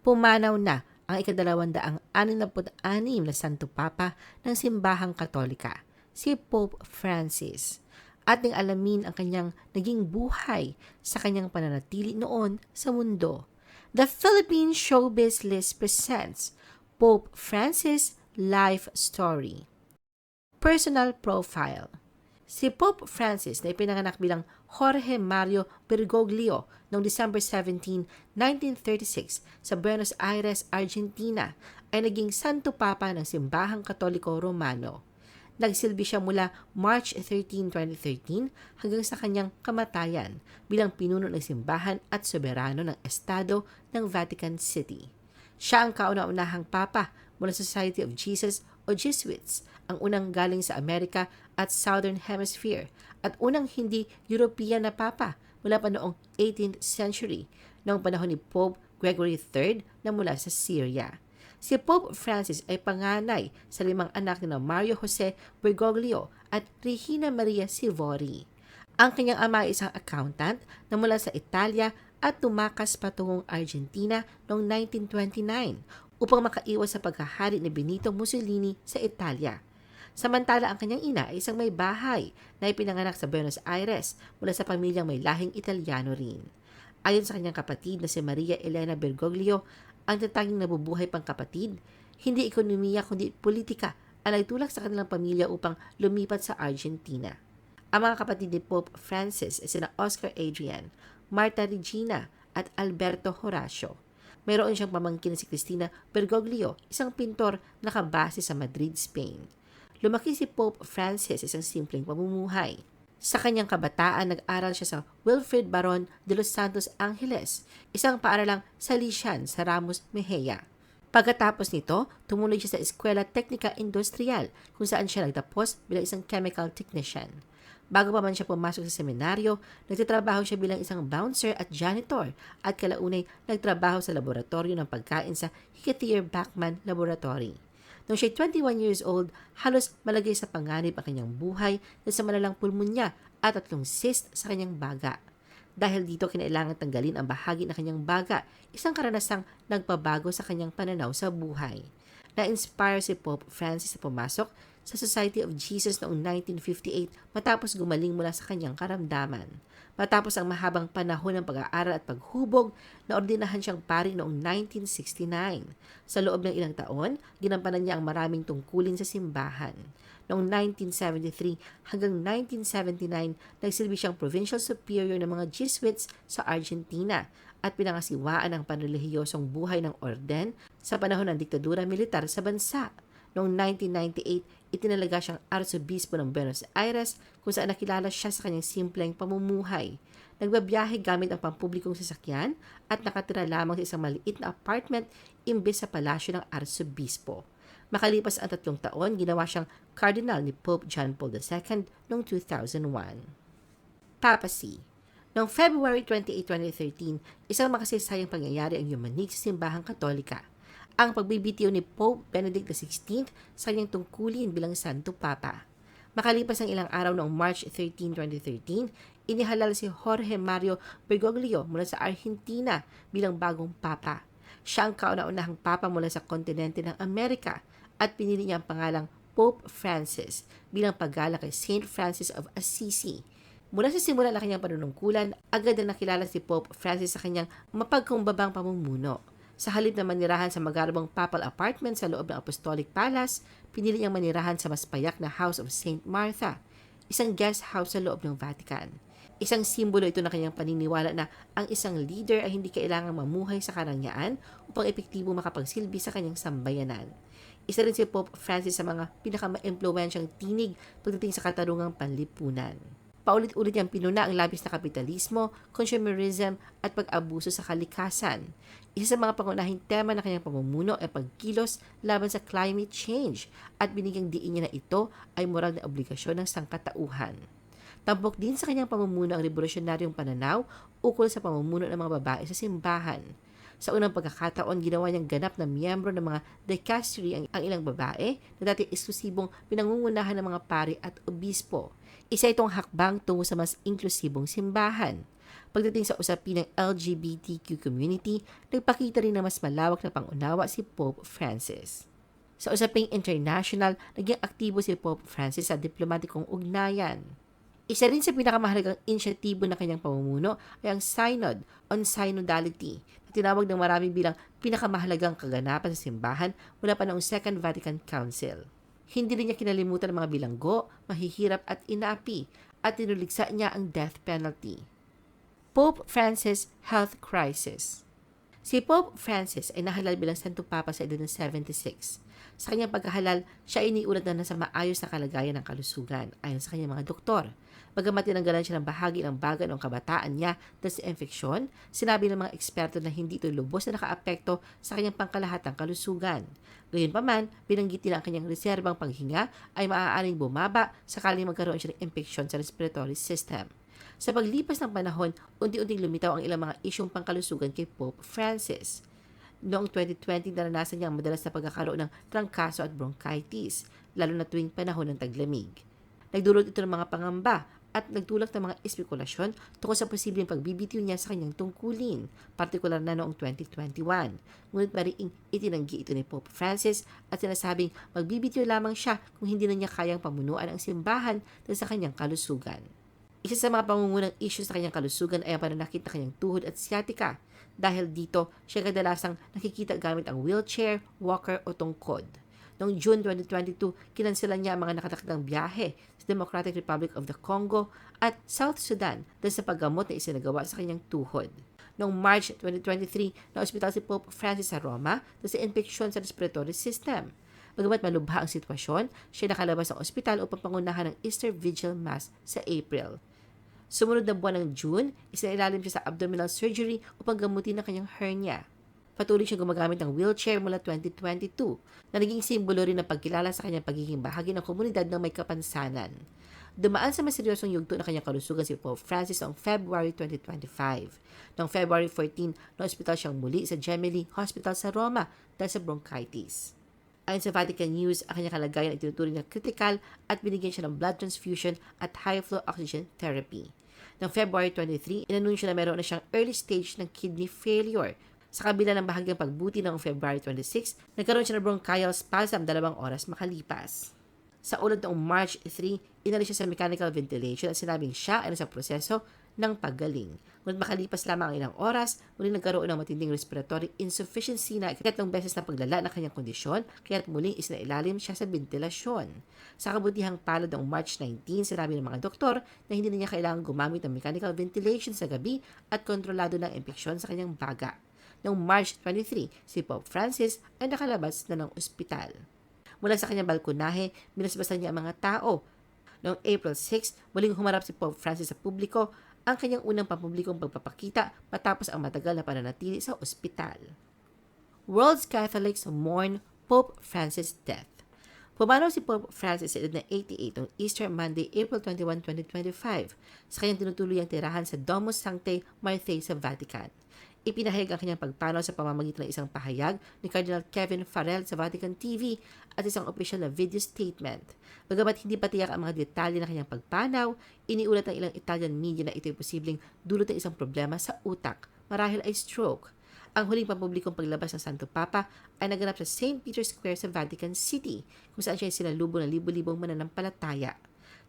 pumanaw na ang ikadalawandaang anim na Santo Papa ng Simbahang Katolika, si Pope Francis. Ating alamin ang kanyang naging buhay sa kanyang pananatili noon sa mundo. The Philippine Showbiz List presents Pope Francis Life Story. Personal Profile Si Pope Francis na ipinanganak bilang Jorge Mario Bergoglio noong December 17, 1936 sa Buenos Aires, Argentina ay naging Santo Papa ng Simbahang Katoliko Romano. Nagsilbi siya mula March 13, 2013 hanggang sa kanyang kamatayan bilang pinuno ng simbahan at soberano ng Estado ng Vatican City. Siya ang kauna-unahang papa mula sa Society of Jesus o Jesuits, ang unang galing sa Amerika at Southern Hemisphere at unang hindi European na papa mula pa noong 18th century noong panahon ni Pope Gregory III na mula sa Syria. Si Pope Francis ay panganay sa limang anak na Mario Jose Bergoglio at Regina Maria Sivori. Ang kanyang ama ay isang accountant na mula sa Italia at tumakas patungong Argentina noong 1929 upang makaiwas sa pagkahari ni Benito Mussolini sa Italia. Samantala ang kanyang ina ay isang may bahay na ipinanganak sa Buenos Aires mula sa pamilyang may lahing Italiano rin. Ayon sa kanyang kapatid na si Maria Elena Bergoglio, ang tatanging nabubuhay pang kapatid, hindi ekonomiya kundi politika ang nagtulak sa kanilang pamilya upang lumipat sa Argentina. Ang mga kapatid ni Pope Francis ay sina Oscar Adrian, Marta Regina at Alberto Horacio. Mayroon siyang pamangkin na si Cristina Bergoglio, isang pintor na nakabase sa Madrid, Spain. Lumaki si Pope Francis isang simpleng pamumuhay. Sa kanyang kabataan, nag-aral siya sa Wilfred Baron de los Santos Angeles, isang paaralang Salesian sa Ramos Mejia. Pagkatapos nito, tumuloy siya sa Eskwela Teknika Industrial kung saan siya nagtapos bilang isang chemical technician. Bago pa man siya pumasok sa seminaryo, nagtatrabaho siya bilang isang bouncer at janitor at kalaunay nagtrabaho sa laboratorio ng pagkain sa Hicketeer Bachmann Laboratory. Nung siya 21 years old, halos malagay sa panganib ang kanyang buhay dahil sa malalang pulmonya at tatlong cyst sa kanyang baga. Dahil dito kinailangan tanggalin ang bahagi ng kanyang baga, isang karanasang nagpabago sa kanyang pananaw sa buhay. Na-inspire si Pope Francis na pumasok sa Society of Jesus noong 1958 matapos gumaling mula sa kanyang karamdaman. Matapos ang mahabang panahon ng pag-aaral at paghubog, naordinahan siyang pari noong 1969. Sa loob ng ilang taon, ginampanan niya ang maraming tungkulin sa simbahan. Noong 1973 hanggang 1979, nagsilbi siyang provincial superior ng mga Jesuits sa Argentina at pinangasiwaan ang panrelihiyosong buhay ng orden sa panahon ng diktadura militar sa bansa. Noong 1998, itinalaga siyang arsobispo ng Buenos Aires kung saan nakilala siya sa kanyang simpleng pamumuhay. Nagbabiyahe gamit ang pampublikong sasakyan at nakatira lamang sa isang maliit na apartment imbes sa palasyo ng arsobispo. Makalipas ang tatlong taon, ginawa siyang cardinal ni Pope John Paul II noong 2001. Papacy Noong February 28, 2013, isang makasaysayang pangyayari ang yumanig sa simbahang katolika ang pagbibitiw ni Pope Benedict XVI sa kanyang tungkulin bilang Santo Papa. Makalipas ang ilang araw noong March 13, 2013, inihalal si Jorge Mario Bergoglio mula sa Argentina bilang bagong Papa. Siya ang kauna-unahang Papa mula sa kontinente ng Amerika at pinili niya ang pangalang Pope Francis bilang paggala kay Saint Francis of Assisi. Mula sa simula ng kanyang panunungkulan, agad na nakilala si Pope Francis sa kanyang mapagkumbabang pamumuno. Sa halip na manirahan sa magarbong papal apartment sa loob ng Apostolic Palace, pinili niyang manirahan sa mas payak na House of St. Martha, isang guest house sa loob ng Vatican. Isang simbolo ito na kanyang paniniwala na ang isang leader ay hindi kailangang mamuhay sa karangyaan upang epektibo makapagsilbi sa kanyang sambayanan. Isa rin si Pope Francis sa mga pinaka-maimpluwensyang tinig pagdating sa katarungang panlipunan. Paulit-ulit niyang pinuna ang labis na kapitalismo, consumerism at pag-abuso sa kalikasan. Isa sa mga pangunahing tema ng kanyang pamumuno ay pagkilos laban sa climate change at binigyang diin niya na ito ay moral na obligasyon ng sangkatauhan. Tampok din sa kanyang pamumuno ang revolusyonaryong pananaw ukol sa pamumuno ng mga babae sa simbahan. Sa unang pagkakataon, ginawa niyang ganap na miyembro ng mga dicastery ang, ang ilang babae na dati eksklusibong pinangungunahan ng mga pari at obispo. Isa itong hakbang tungo sa mas inklusibong simbahan. Pagdating sa usapin ng LGBTQ community, nagpakita rin ng mas malawak na pangunawa si Pope Francis. Sa usaping international, naging aktibo si Pope Francis sa diplomatikong ugnayan. Isa rin sa pinakamahalagang inisyatibo ng kanyang pamumuno ay ang Synod on Synodality na tinawag ng marami bilang pinakamahalagang kaganapan sa simbahan mula pa noong Second Vatican Council. Hindi rin niya kinalimutan ang mga bilanggo, mahihirap at inaapi at tinuligsa niya ang death penalty. Pope Francis Health Crisis Si Pope Francis ay nahalal bilang Santo Papa sa edad ng 76. Sa kanyang pagkahalal, siya iniulat na nasa maayos na kalagayan ng kalusugan ayon sa kanyang mga doktor. Bagamat tinanggalan siya ng bahagi ng baga ng kabataan niya dahil sa infeksyon, sinabi ng mga eksperto na hindi ito lubos na nakaapekto sa kanyang pangkalahatang kalusugan. Gayunpaman, binanggit nila ang kanyang reserbang paghinga ay maaaring bumaba sakaling magkaroon siya ng infeksyon sa respiratory system. Sa paglipas ng panahon, unti-unting lumitaw ang ilang mga isyong pangkalusugan kay Pope Francis. Noong 2020, naranasan niya ang madalas na pagkakaroon ng trangkaso at bronchitis, lalo na tuwing panahon ng taglamig. Nagdulot ito ng mga pangamba at nagtulak ng mga espekulasyon tungkol sa posibleng pagbibitiw niya sa kanyang tungkulin, partikular na noong 2021. Ngunit mariing itinanggi ito ni Pope Francis at sinasabing magbibitiw lamang siya kung hindi na niya kayang pamunuan ang simbahan dahil sa kanyang kalusugan. Isa sa mga pangungunang issue sa kanyang kalusugan ay ang pananakit ng kanyang tuhod at sciatica. Dahil dito, siya kadalasang nakikita gamit ang wheelchair, walker o tungkod. Noong June 2022, kinansilan niya ang mga nakatakdang biyahe sa Democratic Republic of the Congo at South Sudan dahil sa paggamot na isinagawa sa kanyang tuhod. Noong March 2023, na-ospital si Pope Francis sa Roma dahil sa infeksyon sa respiratory system. Bagamat malubha ang sitwasyon, siya nakalabas ng ospital upang pangunahan ng Easter Vigil Mass sa April. Sumunod na buwan ng June, isinailalim siya sa abdominal surgery upang gamutin ang kanyang hernia. Patuloy siya gumagamit ng wheelchair mula 2022 na naging simbolo rin ng pagkilala sa kanyang pagiging bahagi ng komunidad ng may kapansanan. Dumaan sa maseryosong yugto ng kanyang kalusugan si Pope Francis noong February 2025. Noong February 14, na-hospital siyang muli sa Gemelli Hospital sa Roma dahil sa bronchitis. Ayon sa Vatican News, ang kanyang kalagayan ay tinuturing na critical at binigyan siya ng blood transfusion at high-flow oxygen therapy. Noong February 23, inanunsyo na meron na siyang early stage ng kidney failure. Sa kabila ng bahagyang pagbuti noong February 26, nagkaroon siya ng bronchial spasm dalawang oras makalipas. Sa ulat noong March 3, inalis siya sa mechanical ventilation at sinabing siya ay nasa proseso ng paggaling. Ngunit makalipas lamang ang ilang oras, muli nagkaroon ng matinding respiratory insufficiency na ikatlong beses na paglala ng kanyang kondisyon, kaya't muling isinailalim siya sa ventilasyon. Sa kabutihang palad noong March 19, sinabi ng mga doktor na hindi na niya kailangang gumamit ng mechanical ventilation sa gabi at kontrolado ng impeksyon sa kanyang baga. Noong March 23, si Pope Francis ay nakalabas na ng ospital. Mula sa kanyang balkonahe, minasbasan niya ang mga tao. Noong April 6, muling humarap si Pope Francis sa publiko ang kanyang unang pampublikong pagpapakita matapos ang matagal na pananatili sa ospital. World's Catholics mourn Pope Francis' death. Pumanaw si Pope Francis sa edad na 88 noong Easter Monday, April 21, 2025 sa kanyang tinutuluyang tirahan sa Domus Sanctae Marthae sa Vatican. Ipinahayag ang kanyang pagpanaw sa pamamagitan ng isang pahayag ni Cardinal Kevin Farrell sa Vatican TV at isang opisyal na video statement. Bagamat hindi patiyak ang mga detalye ng kanyang pagpanaw, iniulat ng ilang Italian media na ito'y posibleng dulot ng isang problema sa utak, marahil ay stroke. Ang huling pampublikong paglabas ng Santo Papa ay naganap sa St. Peter's Square sa Vatican City, kung saan siya ay sinalubong ng libo-libong mananampalataya.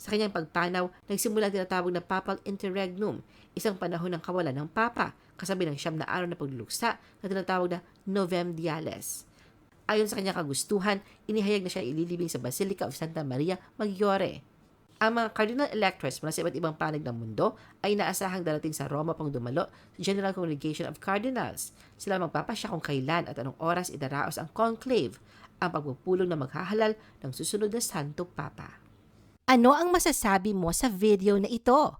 Sa kanyang pagpanaw, nagsimula ang tinatawag na Papal Interregnum, isang panahon ng kawalan ng Papa, kasabi ng siyam na araw na pagluluksa na tinatawag na Novem Diales. Ayon sa kanyang kagustuhan, inihayag na siya ililibing sa Basilica of Santa Maria Maggiore. Ang mga cardinal electors mula sa iba't ibang panig ng mundo ay inaasahang darating sa Roma pang dumalo sa General Congregation of Cardinals. Sila magpapasya kung kailan at anong oras idaraos ang conclave, ang pagpupulong na maghahalal ng susunod na Santo Papa. Ano ang masasabi mo sa video na ito?